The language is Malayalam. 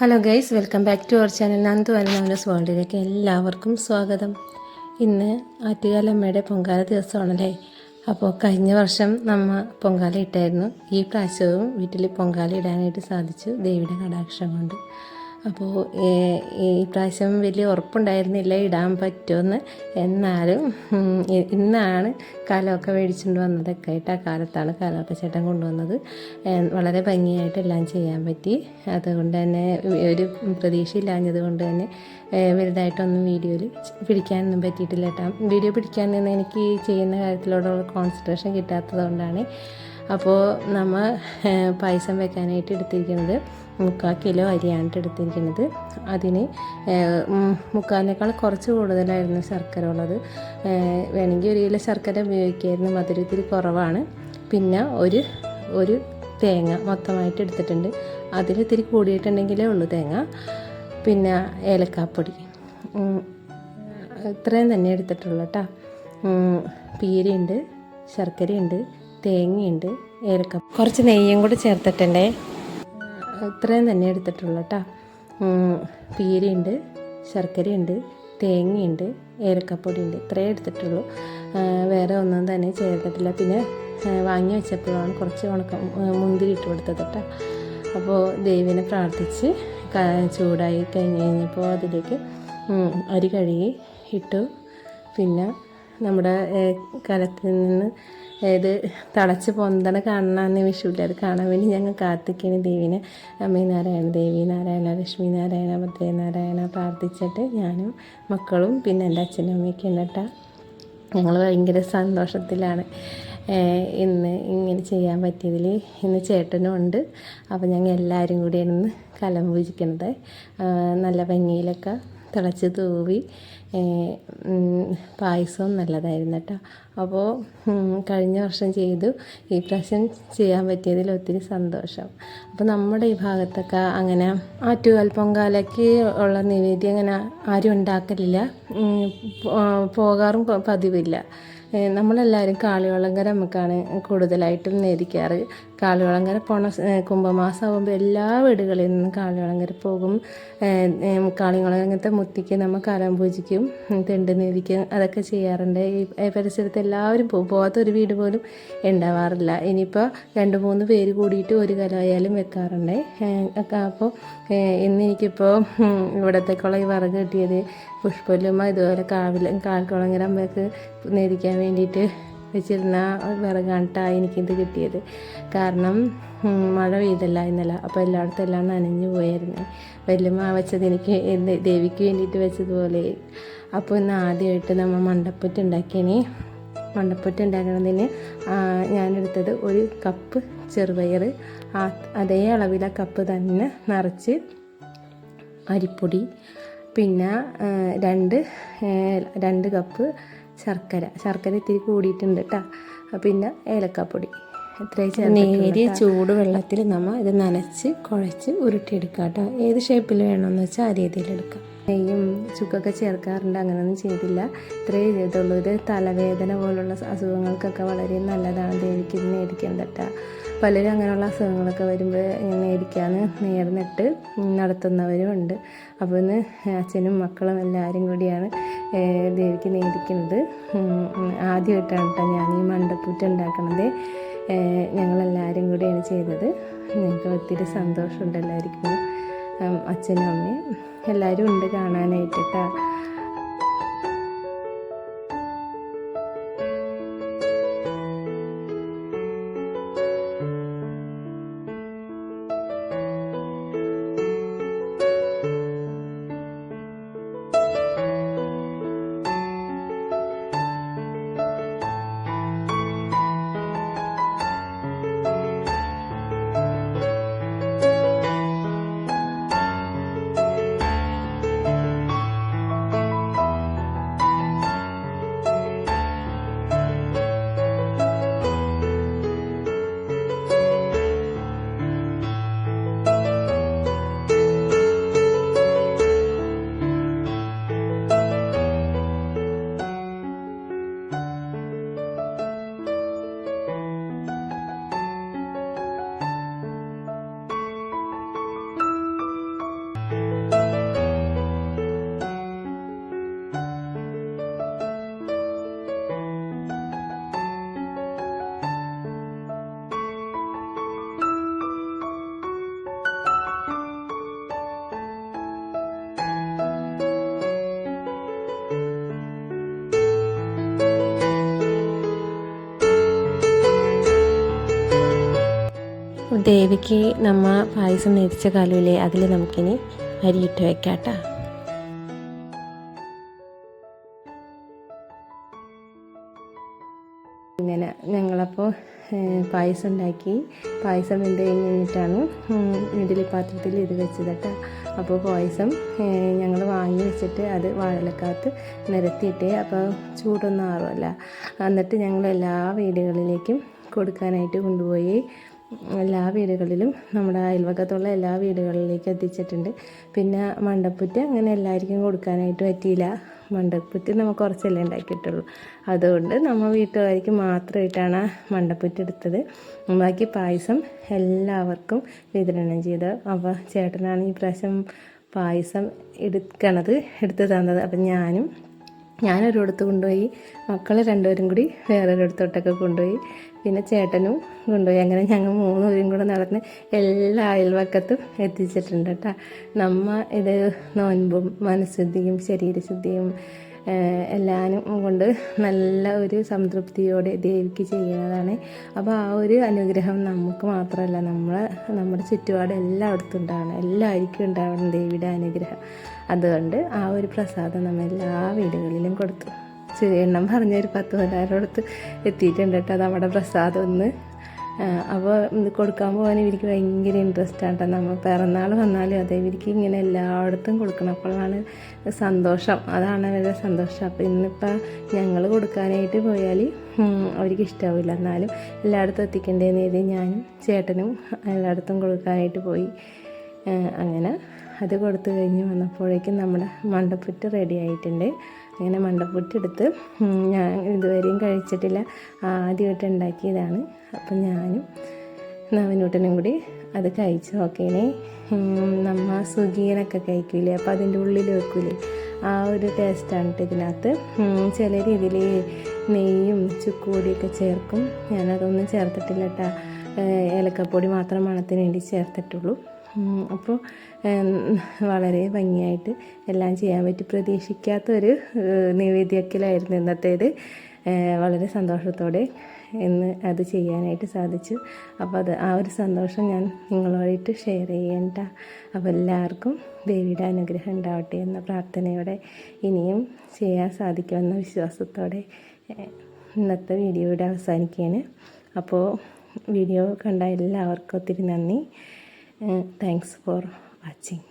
Hello guys welcome back to our channel Nandu അനൗനസ് വേൾഡിലേക്ക് എല്ലാവർക്കും സ്വാഗതം. ഇന്ന് ആറ്റുകാലമ്മയുടെ പൊങ്കാല ദിവസമാണല്ലേ? അപ്പോൾ കഴിഞ്ഞ വർഷം നമ്മ പൊങ്കാല ഇട്ടായിരുന്നു. ഈ പ്രാവശ്യവും വീട്ടിൽ പൊങ്കാല ഇടാനായിട്ട് സാധിച്ചു ദേവിയുടെ കടാക്ഷം കൊണ്ട്. അപ്പോൾ ഈ പ്രാവശ്യം വലിയ ഉറപ്പുണ്ടായിരുന്നില്ല ഇടാൻ പറ്റുമെന്ന് എന്നാലും ഇന്നാണ് കാലമൊക്കെ മേടിച്ചുകൊണ്ട് വന്നതൊക്കെ ആയിട്ട് ആ കാലത്താണ് കാലമൊക്കെ ചേട്ടൻ കൊണ്ടുവന്നത്. വളരെ ഭംഗിയായിട്ട് എല്ലാം ചെയ്യാൻ പറ്റി. അതുകൊണ്ട് തന്നെ ഒരു പ്രതീക്ഷയില്ലാഞ്ഞത് കൊണ്ട് തന്നെ വലുതായിട്ടൊന്നും വീഡിയോയിൽ പിടിക്കാനൊന്നും പറ്റിയിട്ടില്ല കേട്ടോ. വീഡിയോ പിടിക്കാൻ നിന്ന് എനിക്ക് ചെയ്യുന്ന കാര്യത്തിലോടുള്ള കോൺസെൻട്രേഷൻ കിട്ടാത്തത് കൊണ്ടാണ്. അപ്പോൾ നമ്മൾ പായസം വെക്കാനായിട്ട് എടുത്തിരിക്കുന്നത്. മുക്കാൽ കിലോ അരിയാണ് എടുത്തിരിക്കുന്നത്. അതിന് മുക്കാലിനേക്കാൾ കുറച്ച് കൂടുതലായിരുന്നു ശർക്കര ഉള്ളത്. വേണമെങ്കിൽ ഒരു കിലോ ശർക്കര ഉപയോഗിക്കായിരുന്നു. മധുര ഇത്തിരി കുറവാണ്. പിന്നെ ഒരു ഒരു തേങ്ങ മൊത്തമായിട്ട് എടുത്തിട്ടുണ്ട്. അതിൽ ഇത്തിരി കൂടിയിട്ടുണ്ടെങ്കിലേ ഉള്ളൂ തേങ്ങ. പിന്നെ ഏലക്കാപ്പൊടി. ഇത്രയും തന്നെ എടുത്തിട്ടുള്ളൂ കേട്ടോ പീരയുണ്ട് ശർക്കരയുണ്ട് തേങ്ങയുണ്ട് ഏലക്ക കുറച്ച് നെയ്യും കൂടി ചേർത്തിട്ടുണ്ടേ. ഇത്രയും തന്നെ എടുത്തിട്ടുള്ളൂ കേട്ടോ പീരയുണ്ട് ശർക്കരയുണ്ട് തേങ്ങയുണ്ട് ഏലക്കപ്പൊടിയുണ്ട്. ഇത്രയേ എടുത്തിട്ടുള്ളൂ. വേറെ ഒന്നും തന്നെ ചേർത്തിട്ടില്ല. പിന്നെ വാങ്ങി വെച്ചപ്പോഴാണ് കുറച്ച് ഉണക്ക മുന്തിരി ഇട്ട് കൊടുത്തത് കേട്ടോ അപ്പോൾ ദേവിനെ പ്രാർത്ഥിച്ച് ചൂടായി കഴിഞ്ഞ് കഴിഞ്ഞപ്പോൾ അതിലേക്ക് അരി കഴുകി ഇട്ടു. പിന്നെ നമ്മുടെ കലത്തിൽ നിന്ന് ഇത് തളച്ച് പൊന്തണ കാണണമെന്ന് വിഷുവില്ല അത് കാണാൻ വേണ്ടി ഞങ്ങൾ കാത്തിക്കണ ദേവിനെ. അമ്മേ നാരായണ ദേവി നാരായണ ലക്ഷ്മി നാരായണ ഭദ്രേ നാരായണ പ്രാർത്ഥിച്ചിട്ട് ഞാനും മക്കളും പിന്നെ എന്റെ അച്ഛനും അമ്മയൊക്കെ ഉണ്ടിട്ടാ ഞങ്ങൾ ഭയങ്കര സന്തോഷത്തിലാണ് ഇന്ന് ഇങ്ങനെ ചെയ്യാൻ പറ്റിയതിൽ. ഇന്ന് ചേട്ടനും ഉണ്ട്. അപ്പോൾ ഞങ്ങൾ എല്ലാവരും കൂടിയാണ് ഇന്ന് കലം പൂജിക്കുന്നത് നല്ല ഭംഗിയിലൊക്കെ തിളച്ച് തൂവി പായസവും നല്ലതായിരുന്നു കേട്ടോ. അപ്പോൾ കഴിഞ്ഞ വർഷം ചെയ്തു. ഈ പ്രാവശ്യം ചെയ്യാൻ പറ്റിയതിൽ ഒത്തിരി സന്തോഷം. അപ്പോൾ നമ്മുടെ ഈ ഭാഗത്തൊക്കെ അങ്ങനെ ആറ്റുകാൽ പൊങ്കാലയ്ക്ക് ഉള്ള നിവേദ്യം അങ്ങനെ ആരും ഉണ്ടാക്കലില്ല. പോകാറും പതിവില്ല. നമ്മളെല്ലാവരും കാളിവളങ്കര നമുക്കാണ് കൂടുതലായിട്ടും നേദിക്കാറ് കാളിവളങ്കര പോണ കുംഭമാസം ആകുമ്പോൾ എല്ലാ വീടുകളിൽ നിന്നും കാളിവളങ്കര പോകും. കാളിവളങ്കരത്തെ മുത്തിക്ക് നമ്മൾ കരം പൂജിക്കും തെണ്ട് നേദിക്കും അതൊക്കെ ചെയ്യാറുണ്ട്. ഈ പരിസരത്ത് എല്ലാവരും പോകും പോകാത്ത ഒരു വീട് പോലും ഉണ്ടാവാറില്ല. ഇനിയിപ്പോൾ രണ്ട് മൂന്ന് പേര് കൂടിയിട്ട് ഒരു കലമായാലും വെക്കാറുണ്ട്. അപ്പോൾ ഇന്ന് എനിക്കിപ്പോൾ ഇവിടത്തേക്കുള്ള ഈ വിറക് കിട്ടിയത് പുഷ്പലുമ ഇതുപോലെ കാവില കാൽക്കുളങ്ങര അമ്മയ്ക്ക് നേരിക്കാൻ വേണ്ടിയിട്ട് വെച്ചിരുന്ന വിറകാണിട്ടാണ് എനിക്കിത് കിട്ടിയത്. കാരണം മഴ പെയ്തല്ല ഇന്നലെ. അപ്പോൾ എല്ലായിടത്തും എല്ലാം നനഞ്ഞു പോയായിരുന്നു. വല്യമ്മ വെച്ചത് എനിക്ക് ദേവിക്ക് വേണ്ടിയിട്ട് വെച്ചതുപോലെ. അപ്പോൾ ഇന്ന് ആദ്യമായിട്ട് നമ്മൾ മണ്ടപ്പുറ്റ് ഉണ്ടാക്കിയനി മണ്ടപ്പുറ്റ് ഉണ്ടാക്കണതിന് ആ, ഞാനെടുത്തത് ഒരു കപ്പ് ചെറുപയർ അതേ അളവിലെ കപ്പ് തന്നെ നിറച്ച് അരിപ്പൊടി പിന്നെ രണ്ട് രണ്ട് കപ്പ് ശർക്കര. ശർക്കര ഇത്തിരി കൂടിയിട്ടുണ്ട് കേട്ടോ പിന്നെ ഏലക്കാപ്പൊടി. ഇത്രയും നേരിയ ചൂട് വെള്ളത്തിൽ നമ്മൾ ഇത് നനച്ച് കുഴച്ച് ഉരുട്ടിയെടുക്കാം കേട്ടോ ഏത് ഷേപ്പിൽ വേണമെന്ന് വെച്ചാൽ ആ രീതിയിൽ എടുക്കാം. നെയ്യും ചുക്കൊക്കെ ചേർക്കാറുണ്ട്. അങ്ങനെയൊന്നും ചെയ്തില്ല. ഇത്രയേ ചെയ്തുള്ളൂ ഇത് തലവേദന പോലുള്ള അസുഖങ്ങൾക്കൊക്കെ വളരെ നല്ലതാണ് ദേവിക്ക് കേട്ടോ പലരും അങ്ങനെയുള്ള അസുഖങ്ങളൊക്കെ വരുമ്പോൾ ഇങ്ങനെ ഇരിക്കാന്ന് നേർന്നിട്ട് നടത്തുന്നവരും ഉണ്ട്. അപ്പോൾ ഇന്ന് അച്ഛനും മക്കളും എല്ലാവരും കൂടിയാണ് ദേവിക്ക് നേരിക്കുന്നത് ആദ്യമായിട്ടാണ് കേട്ടോ ഞാൻ ഈ മണ്ടപ്പൂറ്റ് ഉണ്ടാക്കണത്. ഞങ്ങളെല്ലാവരും കൂടിയാണ് ചെയ്തത്. ഞങ്ങൾക്ക് ഒത്തിരി സന്തോഷമുണ്ട് എല്ലാവർക്കും അച്ഛനും അമ്മയും എല്ലാവരും ഉണ്ട് കാണാനായിട്ട് കേട്ടോ. ദേവിക്ക് നമ്മ പായസം നേരിച്ച കാലമില്ലേ അതിൽ നമുക്കിനി അരിയിട്ട് വെക്കാട്ട. ഇങ്ങനെ ഞങ്ങളപ്പോൾ പായസം ഉണ്ടാക്കി. പായസം എന്ത് കഴിഞ്ഞ് കഴിഞ്ഞിട്ടാണ് ഇഡലി പാത്രത്തിൽ ഇത് വെച്ചത് കേട്ടോ അപ്പോൾ പായസം ഞങ്ങൾ വാങ്ങി വെച്ചിട്ട് അത് വാഴലക്കകത്ത് നിരത്തിയിട്ട് അപ്പോൾ ചൂടൊന്നും ആറുമല്ല എന്നിട്ട് ഞങ്ങൾ എല്ലാ വീടുകളിലേക്കും കൊടുക്കാനായിട്ട് കൊണ്ടുപോയി. എല്ലാ വീടുകളിലും നമ്മുടെ അയൽവക്കത്തുള്ള എല്ലാ വീടുകളിലേക്കും എത്തിച്ചിട്ടുണ്ട്. പിന്നെ മണ്ടപ്പുറ്റ് അങ്ങനെ എല്ലാവർക്കും കൊടുക്കാനായിട്ട് പറ്റിയില്ല. മണ്ടപ്പുറ്റ് നമുക്ക് കുറച്ചല്ലേ ഉണ്ടാക്കിയിട്ടുള്ളൂ. അതുകൊണ്ട് നമ്മൾ വീട്ടുകാർക്ക് മാത്രമായിട്ടാണ് മണ്ടപ്പുറ്റ് എടുത്തത്. ബാക്കി പായസം എല്ലാവർക്കും വിതരണം ചെയ്ത് അപ്പോൾ ചേട്ടനാണ് ഈ പ്രാവശ്യം പായസം എടുക്കണത് എടുത്ത് തന്നത്. അപ്പം ഞാനും ഞാനൊരിടത്ത് കൊണ്ടുപോയി മക്കൾ രണ്ടുപേരും കൂടി വേറൊരിടത്തോട്ടൊക്കെ കൊണ്ടുപോയി പിന്നെ ചേട്ടനും കൊണ്ടുപോയി. അങ്ങനെ ഞങ്ങൾ മൂന്നുപേരും കൂടെ നടന്ന് എല്ലാ അയൽവക്കത്തും എത്തിച്ചിട്ടുണ്ട് കേട്ടോ. നമ്മ ഇത് നോൻപും മനഃശുദ്ധിയും ശരീരശുദ്ധിയും എല്ലാനും കൊണ്ട് നല്ല ഒരു സംതൃപ്തിയോടെ ദേവിക്ക് ചെയ്യുന്നതാണ്. അപ്പോൾ ആ ഒരു അനുഗ്രഹം നമുക്ക് മാത്രമല്ല നമ്മളെ നമ്മുടെ ചുറ്റുപാട് എല്ലായിടത്തും ഉണ്ടാവണം. എല്ലാവർക്കും ഉണ്ടാവണം ദേവിയുടെ അനുഗ്രഹം. അതുകൊണ്ട് ആ ഒരു പ്രസാദം നമ്മൾ എല്ലാ വീടുകളിലും കൊടുത്തു. എണ്ണം പറഞ്ഞൊരു പത്ത് പതിനായിരം അടുത്ത് എത്തിയിട്ടുണ്ട് കേട്ടോ. നമ്മുടെ പ്രസാദം ഒന്ന്. അപ്പോൾ കൊടുക്കാൻ പോകാൻ ഇവർക്ക് ഭയങ്കര ഇൻട്രസ്റ്റ് ആണ് കേട്ടോ നമ്മൾ പിറന്നാൾ വന്നാലും അതെ ഇവർക്ക് ഇങ്ങനെ എല്ലായിടത്തും കൊടുക്കണം അപ്പോഴാണ് സന്തോഷം. അതാണ് അവരുടെ സന്തോഷം. അപ്പോൾ ഇന്നിപ്പോൾ ഞങ്ങൾ കൊടുക്കാനായിട്ട് പോയാൽ അവർക്ക് ഇഷ്ടാവില്ല. എന്നാലും എല്ലായിടത്തും എത്തിക്കേണ്ടതെന്ന് എഴുതി ഞാനും ചേട്ടനും എല്ലായിടത്തും കൊടുക്കാനായിട്ട് പോയി. അങ്ങനെ അത് കൊടുത്തു കഴിഞ്ഞ് വന്നപ്പോഴേക്കും നമ്മുടെ മണ്ടപ്പുറ്റ് റെഡി ആയിട്ടുണ്ട്. അങ്ങനെ മണ്ടപ്പൊട്ടെടുത്ത് ഞാൻ ഇതുവരെയും കഴിച്ചിട്ടില്ല. ആദ്യമായിട്ട് ഉണ്ടാക്കിയതാണ്. അപ്പം ഞാനും നവനൂട്ടനും കൂടി അത് കഴിച്ച് നോക്കേനെ. നമ്മ സുഗീനൊക്കെ കഴിക്കൂലേ? അപ്പോൾ അതിന്റെ ഉള്ളിൽ വെക്കൂലേ? ആ ഒരു ടേസ്റ്റാണ് ഇതിനകത്ത്. ചില രീതിയിൽ നെയ്യും ചുക്കുപൊടിയൊക്കെ ചേർക്കും. ഞാനതൊന്നും ചേർത്തിട്ടില്ല കേട്ടോ ഏലക്കപ്പൊടി മാത്രം മണത്തിന് വേണ്ടി ചേർത്തിട്ടുള്ളൂ. അപ്പോൾ വളരെ ഭംഗിയായിട്ട് എല്ലാം ചെയ്യാൻ പറ്റി. പ്രതീക്ഷിക്കാത്തൊരു നിവേദ്യക്കലായിരുന്നു ഇന്നത്തേത്. വളരെ സന്തോഷത്തോടെ ഇന്ന് അത് ചെയ്യാനായിട്ട് സാധിച്ചു. അപ്പോൾ അത് ആ ഒരു സന്തോഷം ഞാൻ നിങ്ങളുമായിട്ട് ഷെയർ ചെയ്യേണ്ട അപ്പോൾ എല്ലാവർക്കും ദേവിയുടെ അനുഗ്രഹം ഉണ്ടാവട്ടെ എന്ന പ്രാർത്ഥനയോടെ ഇനിയും ചെയ്യാൻ സാധിക്കുമെന്ന വിശ്വാസത്തോടെ ഇന്നത്തെ വീഡിയോ ഇവിടെ അവസാനിക്കുകയാണ്. അപ്പോൾ വീഡിയോ കണ്ട എല്ലാവർക്കും ഒത്തിരി നന്ദി. Mm, thanks for watching.